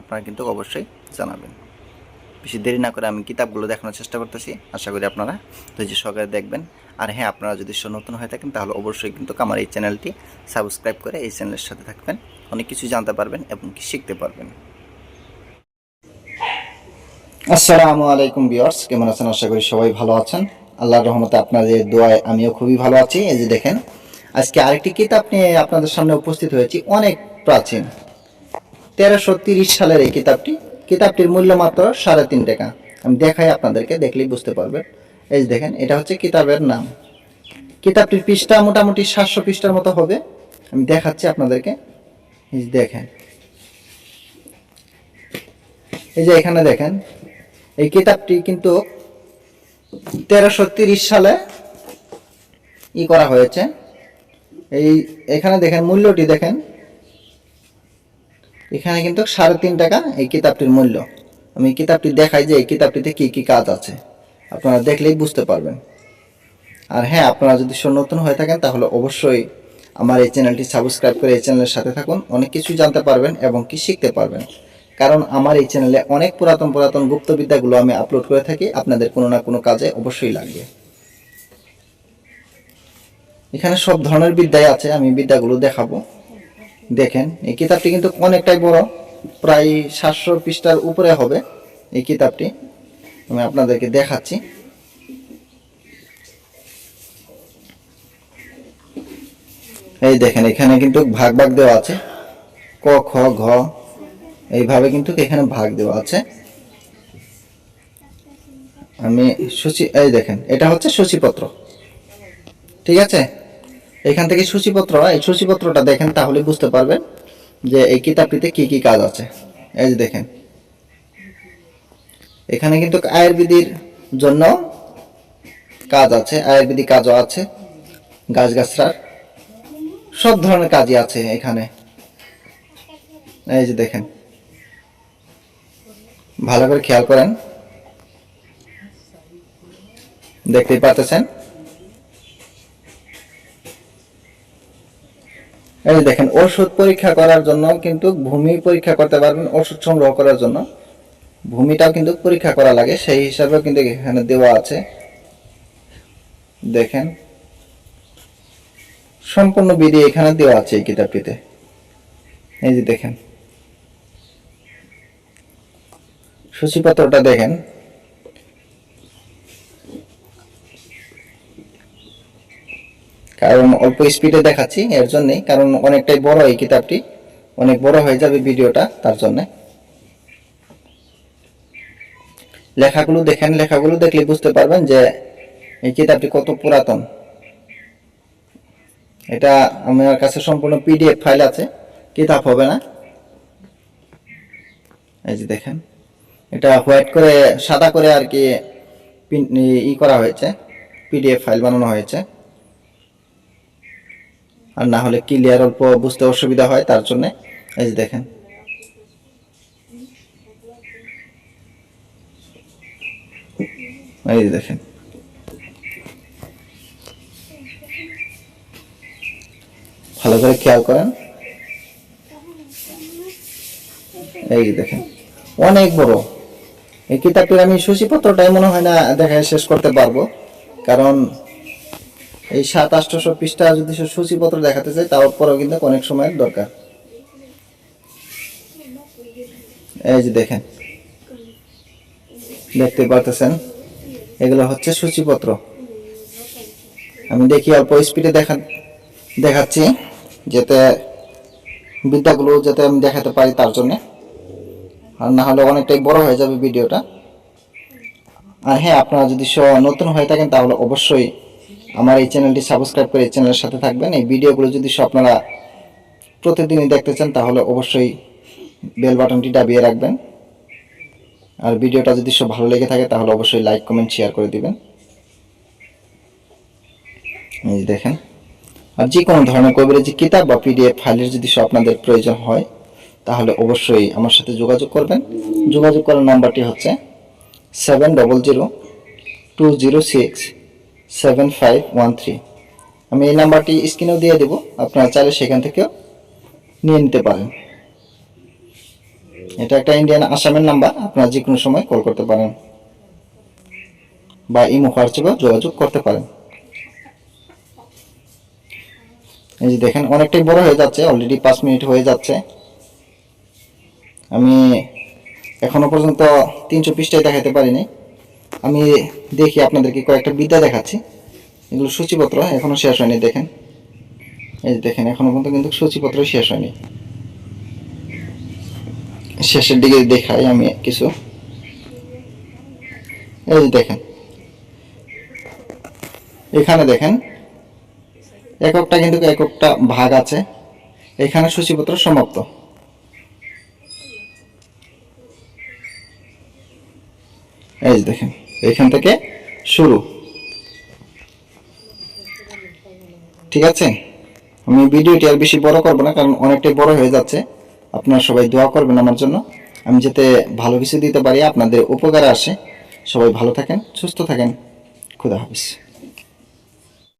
আপনারা কিন্তু অবশ্যই জানাবেন। বেশি দেরি না করে আমি কিতাবগুলো দেখানোর চেষ্টা করতেছি। আশা করি আপনারা ধৈর্য সহকারে দেখবেন। আর হ্যাঁ আপনারা যদি নতুন হয়ে থাকেন, তাহলে অবশ্যই কিন্তু আমার এই চ্যানেলটি সাবস্ক্রাইব করে এই চ্যানেলের সাথে থাকবেন। অনেক কিছু জানতে পারবেন এবং কি শিখতে পারবেন। আসসালামু আলাইকুম বিয়ার্স কেমন আছেন? আশা করি সবাই ভালো আছেন। আল্লাহর রহমতে আপনাদের দোয়ায় আমিও খুবই ভালো আছি। এই যে দেখেন, আজকে আরেকটি কিতাব নিয়ে আপনাদের সামনে উপস্থিত হয়েছি অনেক প্রাচীন। তেরোশো তিরিশ সালের এই কিতাবটি, কিতাবটির মূল্য মাত্র সাড়ে তিন টাকা। আমি দেখাই আপনাদেরকে, দেখলেই বুঝতে পারবেন। এই দেখেন, এটা হচ্ছে কিতাবের নাম। কিতাবটির পৃষ্ঠা মোটামুটি সাতশো পৃষ্ঠার মতো হবে। আমি দেখাচ্ছি আপনাদেরকে। দেখেন। এই যে এখানে দেখেন, এই কিতাবটি কিন্তু তেরোশো তিরিশ সালে ই করা হয়েছে। এই এখানে দেখেন, মূল্যটি দেখেন। এখানে কিন্তু সাড়ে তিন টাকা এই কিতাবটির মূল্য। আমি কিতাবটি দেখাই যে এই কিতাবটিতে কি কি কাজ আছে। আপনারা দেখলেই বুঝতে পারবেন। আর হ্যাঁ আপনারা যদি নতুন হয়ে থাকেন, তাহলে অবশ্যই আমার এই চ্যানেলটি সাবস্ক্রাইব করে এই চ্যানেলের সাথে থাকুন। অনেক কিছু জানতে পারবেন এবং কি শিখতে পারবেন। কারণ আমার এই চ্যানেলে অনেক পুরাতন পুরাতন গুপ্তবিদ্যাগুলো আমি আপলোড করে থাকি। আপনাদের কোনো না কোনো কাজে অবশ্যই লাগবে এখানে সব ধরনের বিদ্যাই আছে। আমি বিদ্যাগুলো দেখাবো। দেখেন, এই কিতাবটি কিন্তু অনেকটাই বড়, প্রায় সাতশো পৃষ্ঠার উপরে হবে এই কিতাবটি। আমি আপনাদেরকে দেখাচ্ছি। এই দেখেন, এখানে কিন্তু ভাগ ভাগ দেওয়া আছে। ক, খ, ঘ, এইভাবে কিন্তু এখানে ভাগ দেওয়া আছে। আমি সূচি, এই দেখেন, এটা হচ্ছে সূচিপত্র। ঠিক আছে? এখান থেকে সূচিপত্র, এই সূচিপত্রটা দেখেন তাহলে বুঝতে পারবেন যে এই কিতাবটিতে কি কি কাজ আছে। এই যে দেখেন। এখানে কিন্তু আয়ুর্বেদির জন্য কাজ আছে, আয়ুর্বেদিক কাজও আছে গাছগাছরার সব ধরনের কাজই আছে এখানে। এই যে দেখেন। ভালো করে খেয়াল করেন। দেখতেই পাচ্ছেন এই যে দেখেন, ওষুধ পরীক্ষা করার জন্য কিন্তু ভূমি পরীক্ষা করতে পারবেন, ওষুধ সংগ্রহ করার জন্য। ভূমিটাও কিন্তু পরীক্ষা করা লাগে, সেই হিসাবেও কিন্তু এখানে দেওয়া আছে। দেখেন, সম্পূর্ণ বিধি এখানে দেওয়া আছে এই কিতাবটিতে। এই যে দেখেন, সূচিপত্রটা দেখেন। কারণ অল্প স্পিডে দেখাচ্ছি, এর জন্যই। কারণ অনেকটাই বড় এই কিতাবটি। অনেক বড় হয়ে যাবে ভিডিওটা তার জন্য। লেখাগুলো দেখেন, লেখাগুলো দেখলে বুঝতে পারবেন যে এই কিতাবটি কত পুরাতন। এটা আমার কাছে সম্পূর্ণ পিডিএফ ফাইল আছে, কিতাব হবে না। এই যে দেখেন, এটা হোয়াইট করে, সাদা করে আর কি ই করা হয়েছে পিডিএফ ফাইল বানানো হয়েছে। আর না হলে ক্লিয়ার অল্প বুঝতে অসুবিধা হয়, তার জন্য এই যে দেখেন। এই যে দেখেন। ভালো করে খেয়াল করেন। এই যে দেখেন, অনেক বড়। এই কিতাবটির আমি সূচিপত্রটাই মনে হয় না দেখায় শেষ করতে পারব, কারণ এই সাত আটশোশো পৃষ্ঠা যদি সূচিপত্র দেখাতে চাই তারপরেও কিন্তু অনেক সময়ের দরকার। এই যে দেখেন, দেখতে পারতেছেন? এগুলো হচ্ছে সূচিপত্র। আমি দেখি অল্প স্পিডে দেখা দেখাচ্ছি, যাতে বিদ্যাগুলো যাতে আমি দেখাতে পারি তার জন্যে। আর না হলে অনেকটাই বড় হয়ে যাবে ভিডিওটা। আর হ্যাঁ আপনারা যদি নতুন হয়ে থাকেন, তাহলে অবশ্যই আমার এই চ্যানেলটি সাবস্ক্রাইব করে এই চ্যানেলের সাথে থাকবেন। এই ভিডিওগুলো যদি আপনারা প্রতিদিনই দেখতে চান, তাহলে অবশ্যই বেল বাটনটি দাবিয়ে রাখবেন। আর ভিডিওটা যদি সব ভালো লেগে থাকে, তাহলে অবশ্যই লাইক, কমেন্ট, শেয়ার করে দিবেন। এই যে দেখেন। আর যে কোনো ধরনের কবিরাজি কিতাব বা পিডিএফ ফাইলের যদি সব আপনাদের প্রয়োজন হয়, তাহলে অবশ্যই আমার সাথে যোগাযোগ করবেন। যোগাযোগ করার নাম্বারটি হচ্ছে seven double zero two zero six seven five one three আমি এই নাম্বারটি স্ক্রিনেও দিয়ে দেবো, আপনারা চাইলে সেখান থেকেও নিয়ে নিতে পারেন। এটা একটা ইন্ডিয়ান আসামের নাম্বার, আপনারা যে কোনো সময় কল করতে পারেন। বা ইমো হোয়াটসঅ্যাপেও যোগাযোগ করতে পারেন। এই যে দেখেন, অনেকটাই বড় হয়ে যাচ্ছে অলরেডি পাঁচ মিনিট হয়ে যাচ্ছে। আমি এখনও পর্যন্ত তিনশো পৃষ্ঠায় দেখাতে পারিনি। আমি দেখি আপনাদেরকে কয়েকটা বিদ্যা দেখাচ্ছি। এগুলো সূচিপত্র, এখনও শেষ হয়নি, দেখেন। এই দেখেন, এখনও পর্যন্ত কিন্তু সূচিপত্র শেষ হয়নি। শেষের দিকে দেখাই আমি কিছু। এই দেখেন। এখানে দেখেন, এককটা কিন্তু এককটা ভাগ আছে। এখানে সূচিপত্র সমাপ্ত। এই দেখেন। এখান থেকে শুরু। ঠিক আছে? আমি ভিডিওটি আর বেশি বড় করব না, কারণ অনেকটাই বড় হয়ে যাচ্ছে। আপনারা সবাই দোয়া করবেন আমার জন্য। আমি যাতে ভালো কিছু দিতে পারি, আপনাদের উপকারে আসে। সবাই ভালো থাকেন, সুস্থ থাকেন। খুদা হাফিজ।